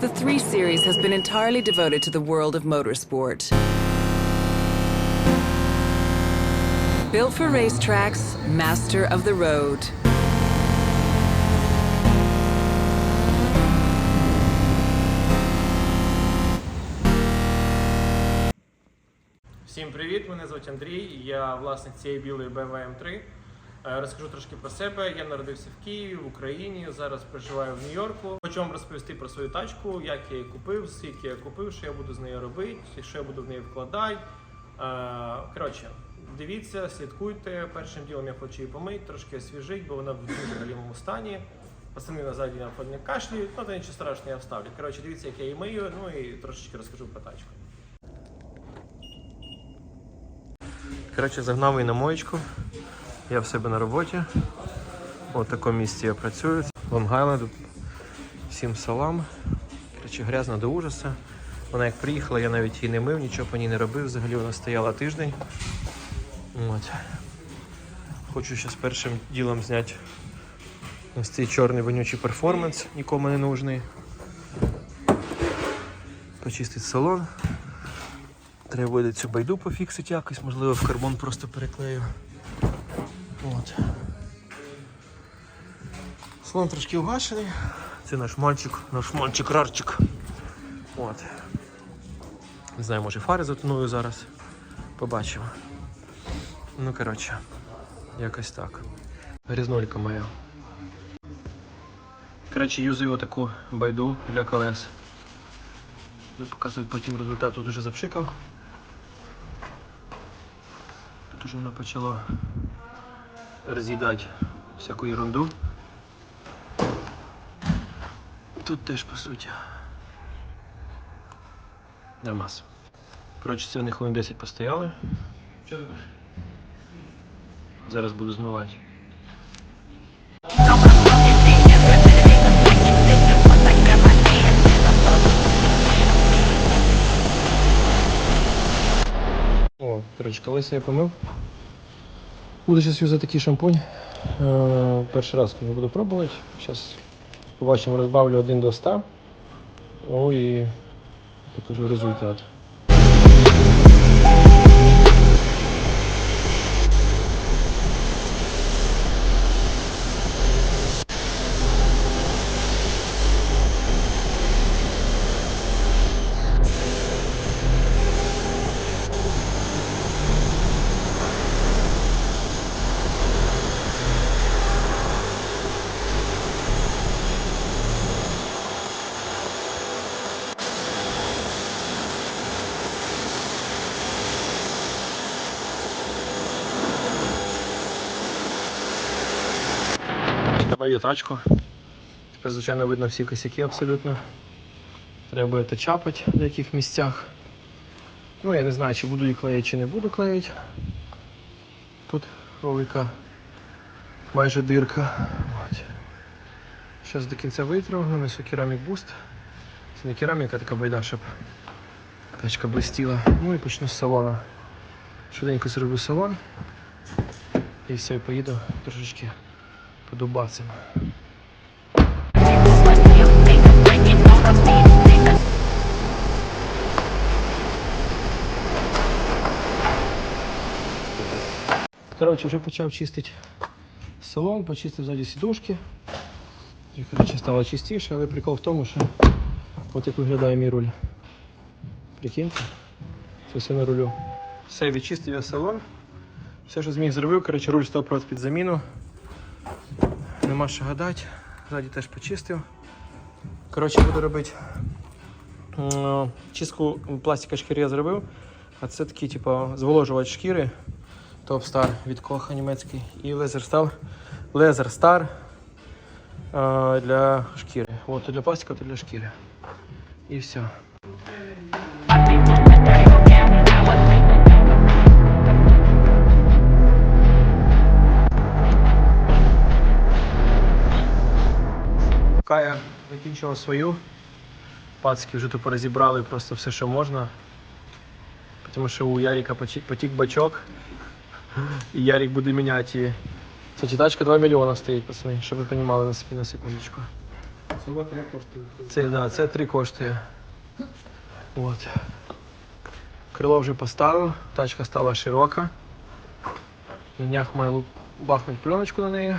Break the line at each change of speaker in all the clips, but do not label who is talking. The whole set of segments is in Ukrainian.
the 3 Series has been entirely devoted to the world of motorsport. Built for racetracks, master of the road.
Всім привіт! Мене звуть Андрій. Я власник цієї білої BMW M3. Е, Розкажу трошки про себе. Я народився в Києві, в Україні. Зараз проживаю в Нью-Йорку. Хочу вам розповісти про свою тачку, як я її купив, скільки я купив, що я буду з нею робити, що я буду в неї вкладати. Е, Коротше, дивіться, слідкуйте. Першим ділом я хочу її помити, трошки освіжити, бо вона в дуже галімому стані. Пацани на задній на фоні кашлі, ну то нічого страшного, я вставлю. Коротше, дивіться, як я її мию, ну і трошечки розкажу про тачку. Коротше, загнав її на моєчку. Я в себе на роботі. У такому місці я працюю. Лонг-Айленд. Всім салам. Коротше, грязно до ужаса. Вона як приїхала, я навіть її не мив, нічого по ній не робив. Взагалі вона стояла тиждень. От. Хочу зараз першим ділом зняти ось цей чорний вонючий перформанс, нікому не нужний. Почистити салон. Треба буде цю байду пофіксити якось, можливо в карбон просто переклею. От. Салон трошки угашений. Це наш мальчик, наш мальчик рарчик. От. Не знаю, може фари затоную зараз. Побачимо. Ну, коротше, якось так. Грізнолька моя. Коротше, юзаю отаку байду для колес. Буду показувати потім результат. Тут уже запшикав. Тут уже воно почало роз'їдати всяку ерунду. Тут теж по суті. Нормас. Коротше, це вони хвилин 10 постояли. Зараз буду змивати. О, коротше, колеса я помив. Буду зараз юзати такий шампунь. Е, перший раз буду пробувати. Зараз побачимо, розбавлю 1 до 100. О, і покажу результат. Є тачку. Тепер, звичайно, видно всі косяки абсолютно. Треба буде це чапати в деяких місцях. Ну, я не знаю, чи буду її клеїти, чи не буду клеїти. Тут велика майже дирка. Зараз до кінця витру, нанесу керамік буст. Це не кераміка, така байда, щоб тачка блистіла. Ну і почну з салона. Швиденько зроблю салон. І все, поїду трошечки подубацем. Коротше, вже почав чистити салон, почистив ззаді сідушки. І, коротше, стало чистіше, але прикол в тому, що от як виглядає мій руль. Прикиньте, це все на рулю. Все, відчистив я салон. Все, що зміг зробив, коротше, руль став просто під заміну. Нема що гадати. Ззаді теж почистив. Коротше, буду робити чистку пластика шкіри я зробив. А це такий, типу, зволожувач шкіри. Топ Star від Коха німецький. І Laser Star, е, для шкіри. От, то для пластика, то для шкіри. І все. Закінчила свою. Пацки вже тупо розібрали просто все, що можна. Тому що у Ярика потік, бачок. І Ярик буде міняти її. Кстати, тачка 2 мільйона стоїть, пацани, щоб ви розуміли на секундочку. Це, да, це три коштує. От. Крило вже поставив, тачка стала широка. На днях маю бахнути пленочку на неї.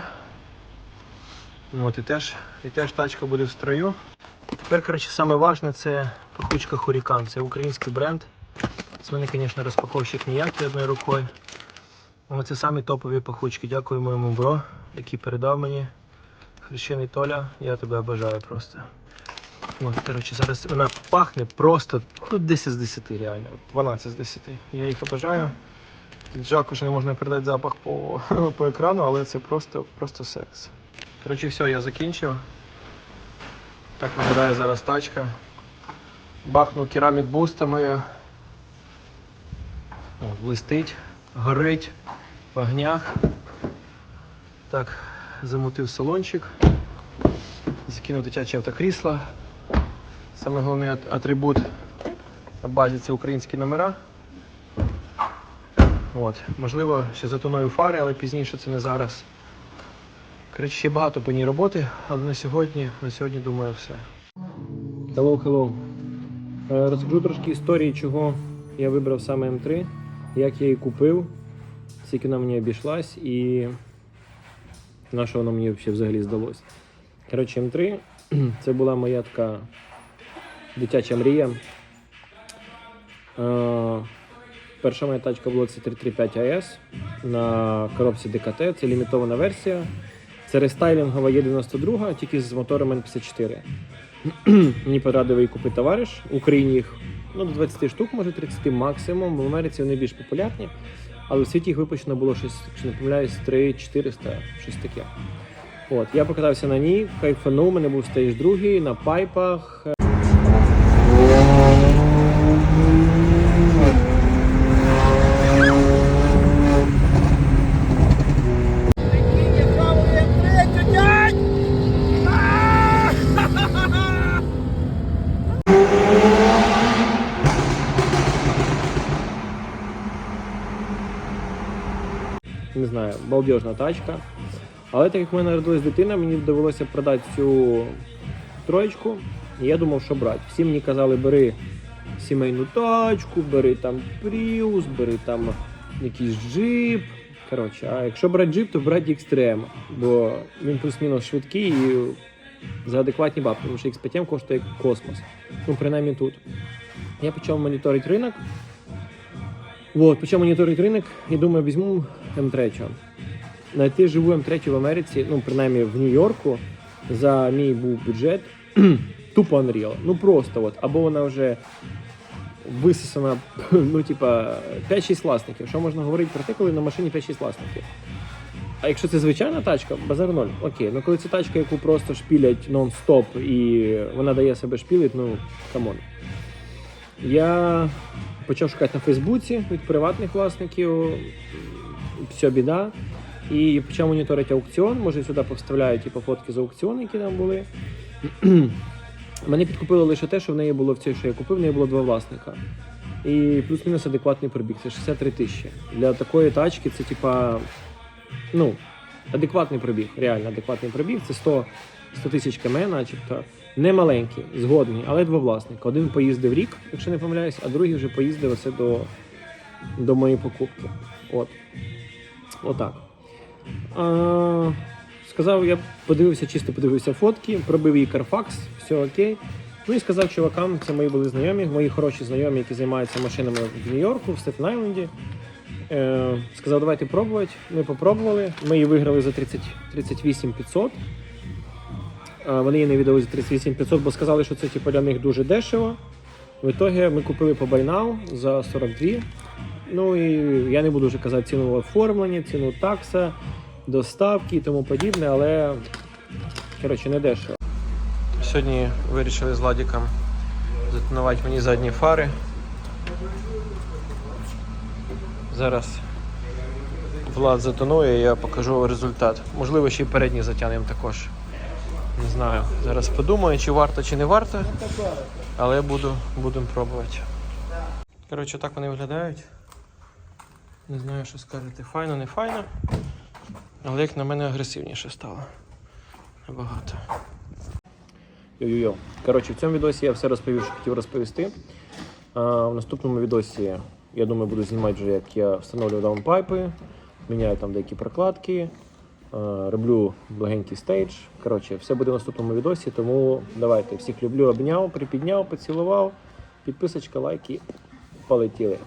От, і, теж, і теж тачка буде в строю. Тепер, коротше, саме це пахучка Hurricane. Це український бренд. Це мене, звісно, розпаковщик ніякий одною рукою. Але це самі топові пахучки. Дякую моєму бро, який передав мені. Хрещений Толя, я тебе бажаю просто. От, коротше, зараз вона пахне просто ну, 10 з 10 реально. 12 з 10. Я їх обожаю. Жалко, що не можна передати запах по, по екрану, але це просто, просто секс. Коротше, все, я закінчив. Так виглядає зараз тачка. Бахнув керамік бустами. О, блистить, горить в огнях. Так, замутив салончик. Закинув дитяче автокрісло. Саме головний атрибут на базі це українські номера. От. Можливо, ще затоною фари, але пізніше це не зараз. Коротше, ще багато по ній роботи, але на сьогодні, на сьогодні думаю все. Hello, hello. Е, Розкажу трошки історії, чого я вибрав саме М3, як я її купив, скільки вона мені обійшлась і на що воно мені взагалі здалось. Коротше, М3 це була моя така дитяча мрія. Е, Перша моя тачка була це 335 АС на коробці ДКТ, це лімітована версія. Це рестайлінгова Є92, тільки з мотором N54. Мені порадив її купити товариш. В Україні їх ну, до 20 штук, може 30 максимум. В Америці вони більш популярні. Але в світі їх випущено було щось, якщо не помиляюсь, 3400, щось таке. От, я покатався на ній, кайфанув, у мене був стейдж другий на пайпах. не знаю, балдежна тачка. Але так як в мене народилась дитина, мені довелося продати цю троєчку. І я думав, що брати. Всі мені казали, бери сімейну тачку, бери там Prius, бери там якийсь джип. Коротше, а якщо брати джип, то брати X3M, бо він плюс-мінус швидкий і за адекватні бабки, тому що X5M коштує космос. Ну, принаймні тут. Я почав моніторити ринок. От, почав моніторити ринок і думаю, візьму М3. Знайти живу М3 в Америці, ну, принаймні в Нью-Йорку, за мій був бюджет тупо Unreal. Ну просто от. Або вона вже висосана, ну, типа, 5-6 власників. Що можна говорити про те, коли на машині 5-6 власників? А якщо це звичайна тачка, базар ноль. Окей, ну коли це тачка, яку просто шпілять нон-стоп і вона дає себе шпілить, ну камон. Я почав шукати на Фейсбуці від приватних власників. Все біда. І почав моніторити аукціон. Може сюди повставляю типу, фотки з аукціону, які там були. Мене підкупило лише те, що в неї було в цій, що я купив, в неї було два власника. І плюс-мінус адекватний пробіг. Це 63 тисячі. Для такої тачки це типа, ну, адекватний пробіг, реально адекватний пробіг. Це 100 100 тисяч км, начебто. Не маленький, згодний, але два власника. Один поїздив рік, якщо не помиляюсь, а другий вже поїздив оце до, до моєї покупки. От. Отак. А, сказав, я подивився, чисто подивився фотки, пробив її Carfax, все окей. Ну і сказав чувакам, це мої були знайомі, мої хороші знайомі, які займаються машинами в Нью-Йорку, в Стетен Айленді. Е, сказав, давайте пробувати. Ми попробували. Ми її виграли за 30, 38 500. Е, Вони її не віддали за 38 500, бо сказали, що це типу, для них дуже дешево. В ітогі ми купили по байнау за 42. Ну і я не буду вже казати ціну оформлення, ціну такса, доставки і тому подібне, але коротше не дешево. Сьогодні вирішили з Ладіком затонувати мені задні фари. Зараз Влад затонує, я покажу результат. Можливо, ще й передні затягнемо також. Не знаю. Зараз подумаю, чи варто, чи не варто. Але буду, будемо пробувати. Коротше, так вони виглядають. Не знаю, що скажете. Файно, не файно. Але як на мене агресивніше стало. Набагато. Йо-йо-йо. Коротше, в цьому відосі я все розповів, що хотів розповісти. А, в наступному відосі, я думаю, буду знімати вже, як я встановлюю даунпайпи, міняю там деякі прокладки, а, роблю легенький стейдж. Коротше, все буде в наступному відосі, тому давайте. Всіх люблю, обняв, припідняв, поцілував. Підписочка, лайки. Полетіли.